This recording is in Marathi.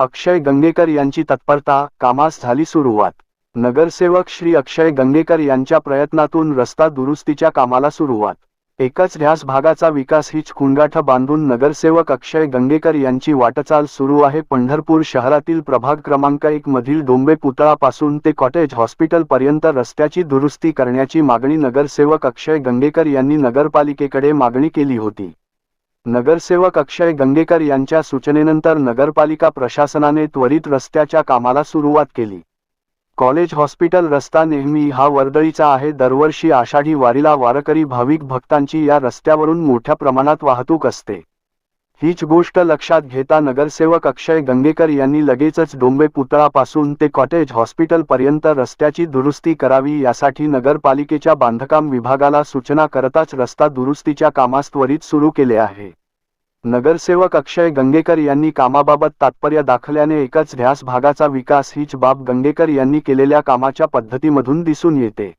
अक्षय गंगेकर यांची तत्परता कामास झाली सुरुवात. नगरसेवक श्री अक्षय गंगेकर यांच्या प्रयत्नातून रस्ता दुरुस्तीच्या कामाला सुरुवात. एकच ध्यास भागाचा विकास हीच खुणगाठ बांधून नगरसेवक अक्षय गंगेकर यांची वाटचाल सुरू आहे. पंढरपूर शहरातील प्रभाग क्रमांक एक मधील डोंबे पुतळापासून ते कॉटेज हॉस्पिटल पर्यंत रस्त्याची दुरुस्ती करण्याची मागणी नगरसेवक अक्षय गंगेकर यांनी नगरपालिकेकडे मागणी केली होती. नगरसेवक अक्षय गंगेकर यांच्या सूचनेनंतर नगरपालिका प्रशासनाने त्वरित रस्त्याच्या कामाला सुरुवात केली. कॉलेज हॉस्पिटल रस्ता नेहमी हा वर्दळीचा आहे. दरवर्षी आषाढी वारीला वारकरी भाविक भक्तांची या रस्त्यावरून मोठ्या प्रमाणात वाहतूक असते. हीच गोष्ट लक्षात घेता नगरसेवक अक्षय गंगेकर यांनी लगेचच डोंबे पुतळापासून ते कॉटेज हॉस्पिटल पर्यंत रस्त्याची दुरुस्ती करावी यासाठी नगरपालिकेच्या बांधकाम विभागाला सूचना करताच रस्ता दुरुस्तीच्या कामास त्वरित सुरू केले आहे. नगरसेवक अक्षय गंगेकर यांनी कामाबाबत तात्पर्य दाखल्याने एकच ध्यास भागाचा विकास हीच बाब गंगेकर यांनी केलेल्या कामाच्या पद्धतीमधून दिसून येते.